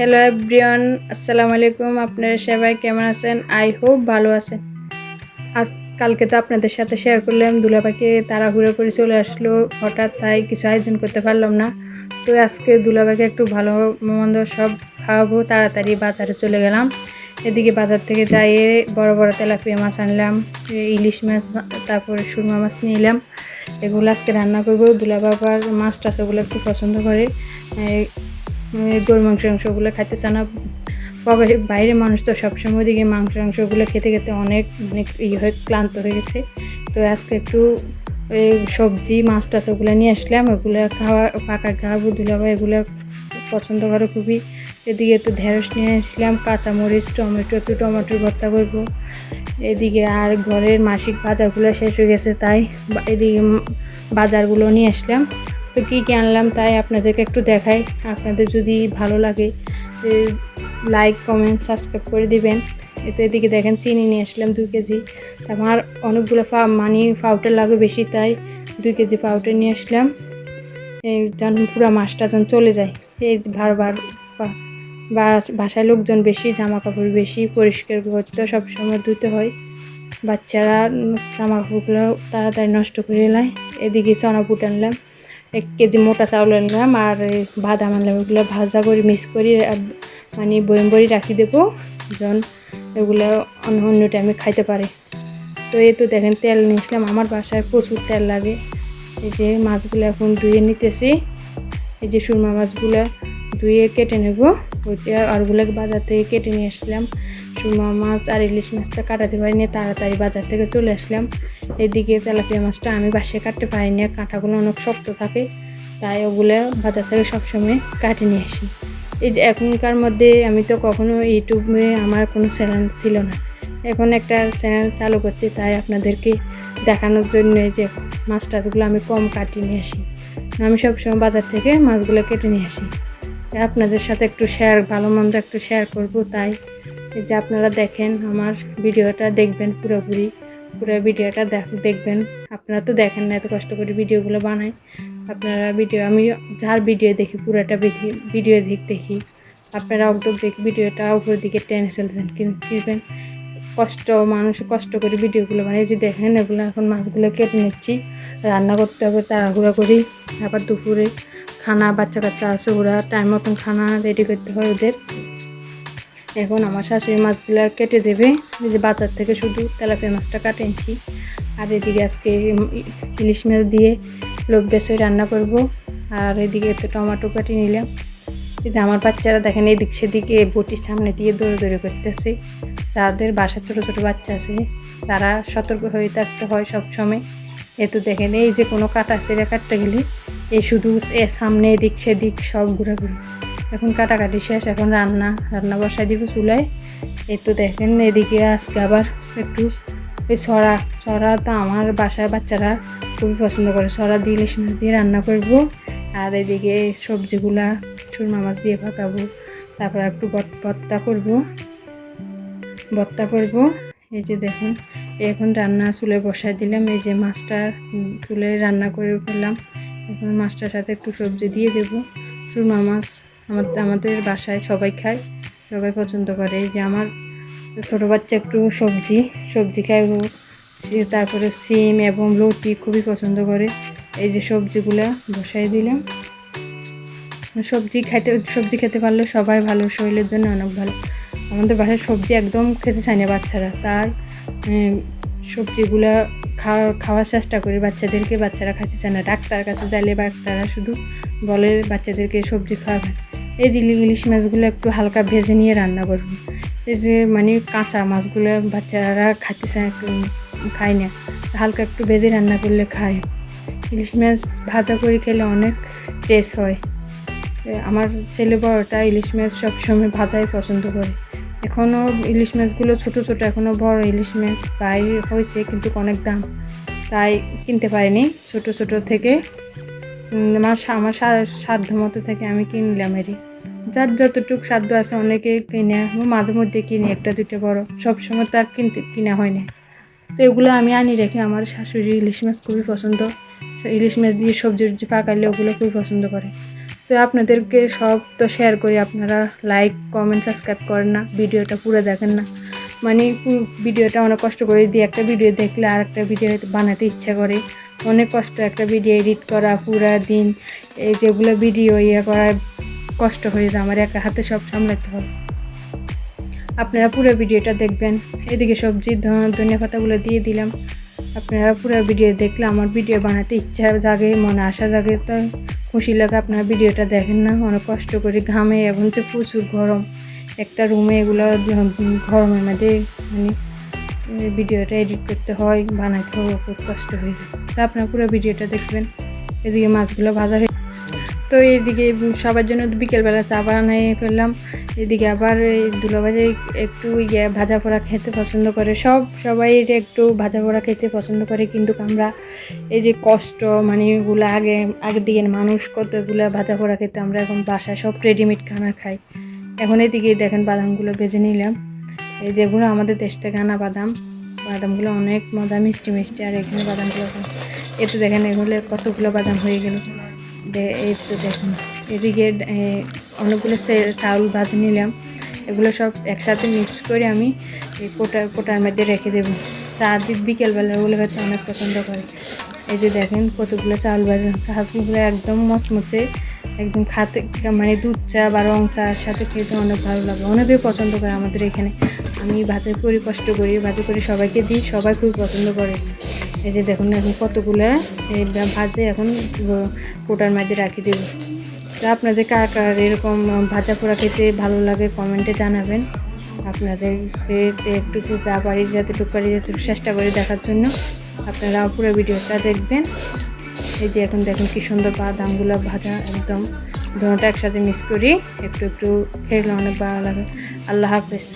Hello everyone আসসালামু আলাইকুম আপনারা সবাই কেমন আছেন? আই হোপ ভালো আছেন। আজ কালকে তো আপনাদের সাথে শেয়ার করলাম। দুলাভাইকে তাড়াহুড়ো করে চলে আসলো। হঠাৎ তাই কিছু আয়োজন করতে পারলাম না। তো আজকে দুলাভাইকে একটু ভালো মন্দ সব খাওয়াবো। তাড়াতাড়ি বাজারে চলে গেলাম। এদিকে বাজার থেকে যাই বড় বড় তেলাপিয়া মাছ আনলাম। ইলিশ মাছ, তারপরে সুরমা মাছ নিয়ে এলাম। এগুলো আজকে রান্না করব। দুলাবাবার মাছ টাছ ওগুলো একটু পছন্দ করে। গরু মাংস মাংসগুলো খাইতে না। বাবা- বাইরের মানুষ তো সবসময় দিকে মাংস মাংসগুলো খেতে খেতে অনেক মানে ইয়ে হয়ে ক্লান্ত হয়ে গেছে। তো আজকে একটু সবজি, মাছ টাছ ওগুলো নিয়ে আসলাম। ওগুলো খাওয়া, পাকা খাওয়াবো দুলাবা এগুলো পছন্দ করে খুবই। এদিকে একটু ঢেঁড়স নিয়ে আসলাম, কাঁচামরিচ, টমেটো, একটু টমেটোর ভর্তা করব। এদিকে আর ঘরের মাসিক বাজারগুলো শেষ হয়ে গেছে, তাই এদিকে বাজারগুলো নিয়ে আসলাম। তো কী কী আনলাম তাই আপনাদেরকে একটু দেখাই। আপনাদের যদি ভালো লাগে লাইক কমেন্ট সাবস্ক্রাইব করে দিবেন। এতে এদিকে দেখেন চিনি নিয়ে আসলাম দুই কেজি। আমার অনেকগুলো পা মানি পাউডার লাগে বেশি, তাই দুই কেজি পাউডার নিয়ে আসলাম। এই যেন পুরো মাছটা যেন চলে যায়। এই বারবার বাসায় লোকজন বেশি জামা কাপড় বেশি, পরিষ্কার করতে সবসময় ধুতে হয়। বাচ্চারা জামা কাপড়গুলো তাড়াতাড়ি নষ্ট করে নেয়। এদিকে চনা পুট আনলাম। এক কেজি মোটা চাউল আনলাম আর বাদাম আনলাম। এগুলো ভাজা করে মিক্স করে মানে বয়ম বড়ি রাখি দেবো। যেন এগুলো অন্য অন্য টাইমে খাইতে পারে। তো এই তো দেখেন, তেল নিয়েছিলাম। আমার বাসায় প্রচুর তেল লাগে। এই যে মাছগুলো এখন ধুয়ে নিতেছি। এই যে সুরমা মাছগুলো ধুয়ে কেটে নেব। ওইটা আরগুলোকে বাজার থেকে কেটে নিয়ে আসলাম। সুরমা মাছ আর ইলিশ মাছটা কাটাতে পারিনি, তাড়াতাড়ি বাজার থেকে চলে আসলাম। এদিকে তেলাপিয়া মাছটা আমি বাসায় কাটতে পারি না, কাঁটাগুলো অনেক শক্ত থাকে, তাই ওগুলো বাজার থেকে সবসময় কাটে নিয়ে আসি। এই যে এখনকার মধ্যে আমি তো কখনো ইউটিউবে আমার কোনো চ্যানেল ছিল না। এখন একটা চ্যানেল চালু করছি, তাই আপনাদেরকে দেখানোর জন্য যে মাছ টাছগুলো আমি কম কাটিয়ে নিয়ে আসি। আমি সবসময় বাজার থেকে মাছগুলো কেটে নিয়ে আসি। আপনাদের সাথে একটু শেয়ার ভালো মন্দ একটু শেয়ার করব, তাই যে আপনারা দেখেন, আমার ভিডিওটা দেখবেন পুরোপুরি। পুরো ভিডিওটা দেখ- দেখবেন। আপনারা তো দেখেন না এত কষ্ট করে ভিডিওগুলো বানাই। আপনারা ভিডিও, আমি যার ভিডিও দেখি, পুরোটা ভিডিও দিক দেখি। আপনারা অগ্রক দেখি ভিডিওটা উপর দিকে টেনে চলবেন কিনবেন। কষ্ট, মানুষ কষ্ট করে ভিডিওগুলো বানিয়ে। যে দেখেন, এগুলো এখন মাছগুলো কেটে নিচ্ছি। রান্না করতে হবে, তাড়াহুড়া করি। আবার দুপুরে খানা, বাচ্চা কাচ্চা আছে, ওরা টাইম মতন খানা রেডি করতে হয় ওদের। এখন আমার শাশুড়ি মাছগুলো কেটে দেবে। যে বাজার থেকে শুধু তেলাপিয়া মাছটা কাটে এনেছি আর এদিকে আজকে ইলিশ মাছ দিয়ে লোক বেসই রান্না করব। আর এদিকে একটু টমেটো কাটি নিলাম। এই যে আমার বাচ্চারা দেখেন এদিক সেদিকে বটির সামনে দিয়ে দৌড়ে দৌড়ে করতেছে। যাদের বাসা ছোট ছোট বাচ্চা আছে, তারা সতর্ক হয়ে থাকতে হয় সব সময় এ তো দেখেন এই যে কোনো কাটা ছেড়ে কাটতে গেলে এই শুধু এ সামনে এদিক সেদিক সব ঘোরাঘুরি। এখন কাটাকাটি শেষ, এখন রান্না রান্না বসাই দিব চুলায়। এই তো দেখেন, এদিকে আজকে আবার একটু ওই সরা সরা তো আমার বাসায় বাচ্চারা খুবই পছন্দ করে। সরা দিয়ে ইলিশ মাছ দিয়ে রান্না করব, আর এদিকে সবজিগুলা সুরমা মাছ দিয়ে পাকাবো তারপর একটু ভর্তা করব ভর্তা করব। এই যে দেখুন এখন রান্না চুলে বসাই দিলাম, এই যে মাছটা চুলে রান্না করে ফেললাম। এখন মাছটার সাথে একটু সবজি দিয়ে দেবো সুরমা মাছ আমাদের বাসায় সবাই খায়, সবাই পছন্দ করে। এই যে আমার ছোটো বাচ্চা একটু সবজি সবজি খায় ও তারপরে সিম এবং লতি খুবই পছন্দ করে। এই যে সবজিগুলো বসাই দিলাম। সবজি খেতে সবজি খেতে পারলে সবাই ভালো, শরীরের জন্য অনেক ভালো। আমাদের বাসায় সবজি একদম খেতে চায় না বাচ্চারা। তাই সবজিগুলো খাওয়া, খাওয়ার চেষ্টা করি। বাচ্চাদেরকে বাচ্চারা খেতে চায় না। ডাক্তার কাছে যাইলে ডাক্তাররা শুধু বলে বাচ্চাদেরকে সবজি খাওয়াবেন এই যে ইলিশ মাছগুলো একটু হালকা ভেজে নিয়ে রান্না করব। এই যে মানে কাঁচা মাছগুলো বাচ্চারা খাইতে খায় না, হালকা একটু ভেজে রান্না করলে খায়। ইলিশ মাছ ভাজা করে খেলে অনেক টেস্ট হয়। আমার ছেলে বড়টা ইলিশ মাছ সবসময় ভাজাই পছন্দ করে। এখনও ইলিশ মাছগুলো ছোট ছোট এখনও বড় ইলিশ মাছ বাইরে হয়েছে কিন্তু অনেক দাম। তাই কিনতে পারিনি, ছোট ছোট থেকে। আমার আমার সাধ্য মতো থেকে আমি কিনলাম এরই যার যতটুকু সাধ্য আছে অনেকে কিনে মাঝে মধ্যে কিনি, একটা দুটো বড়। সবসময় তো আর কিনতে, কিনা হয় না। তো এগুলো আমি আনি রেখে আমার শাশুড়ি ইলিশ মাছ খুবই পছন্দ। ইলিশ মাছ দিয়ে সবজি টবজি পাকাইলে ওগুলো খুবই পছন্দ করে। তো আপনাদেরকে সব তো শেয়ার করি, আপনারা লাইক কমেন্ট সাবস্ক্রাইব করেন না। ভিডিওটা পুরো দেখেন না। মানে ভিডিওটা অনেক কষ্ট করে দিয়ে একটা ভিডিও দেখলে আর একটা ভিডিও বানাতে ইচ্ছা করে। অনেক কষ্ট একটা ভিডিও এডিট করা, পুরা দিন এই যেগুলো ভিডিও ইয়ে করা কষ্ট হয়ে যায়, আমার একা হাতে সব সামলাতে হবে আপনারা পুরো ভিডিওটা দেখবেন। এদিকে সবজি ধনিয়া পাতাগুলো দিয়ে দিলাম। আপনারা পুরো ভিডিও দেখলে আমার ভিডিও বানাতে ইচ্ছা জাগে, মনে আশা জাগে। তো খুশি লাগে আপনারা ভিডিওটা দেখেন না অনেক কষ্ট করে ঘামে এখন যে প্রচুর গরম। একটা রুমে এগুলো গরমের মধ্যে মানে ভিডিওটা এডিট করতে হয় বানাতে হয়, খুব কষ্ট হয়ে যায়। তা আপনারা পুরো ভিডিওটা দেখবেন। এদিকে মাছগুলো ভাজা হয়ে তো এইদিকে সবার জন্য বিকেলবেলা চা বানাই ফেললাম। এদিকে আবার এই দুলাভাজি একটু ইয়ে ভাজা পোড়া খেতে পছন্দ করে। সব সবাই একটু ভাজা পোড়া খেতে পছন্দ করে। কিন্তু আমরা এই যে কষ্ট মানে এগুলো আগে, আগের দিকের মানুষ কতগুলো ভাজা পোড়া খেতে, আমরা এখন বাসায় সব রেডিমেড খানা খাই। এখন এদিকে দেখেন বাদামগুলো ভেজে নিলাম। এই যেগুলো আমাদের দেশ থেকে আনা বাদাম। বাদামগুলো অনেক মজা, মিষ্টি মিষ্টি। আর এখানে বাদামগুলো এতে দেখেন এগুলো কতগুলো বাদাম হয়ে গেল। এই তো দেখুন, এদিকে অনেকগুলো চাউল ভাজে নিলাম। এগুলো সব একসাথে মিক্স করে আমি এই কোটার কোটার মধ্যে রেখে দেবো। চা দিক বিকেলবেলা ওগুলো হয়তো অনেক পছন্দ করে। এই যে দেখেন কতগুলো চাউল ভাজা, চাউলগুলো একদম মচমচে, একদম খাতে মানে দুধ চা বা রং চার সাথে খেতে অনেক ভালো লাগে। অনেকেই পছন্দ করে আমাদের এখানে। আমি ভাজা করি, কষ্ট করি, ভাজা করে সবাইকে দিই, সবাই খুব পছন্দ করে। এই যে দেখুন এখন কতগুলো এই ভাজে এখন কোটার মধ্যে রাখি দেবো। তো আপনাদের কার কার এরকম ভাজা পোড়া খেতে ভালো লাগে কমেন্টে জানাবেন। আপনাদের একটু একটু যা পারি, যতটুকু পারি, যতটুকু চেষ্টা করি দেখার জন্য আপনারা পুরো ভিডিওটা দেখবেন। এই যে এখন দেখুন কি সুন্দর বাদামগুলো ভাজা একদম। দুটোটা একসাথে মিক্স করি, একটু একটু খেলে অনেক ভালো লাগে। আল্লাহ হাফেজ।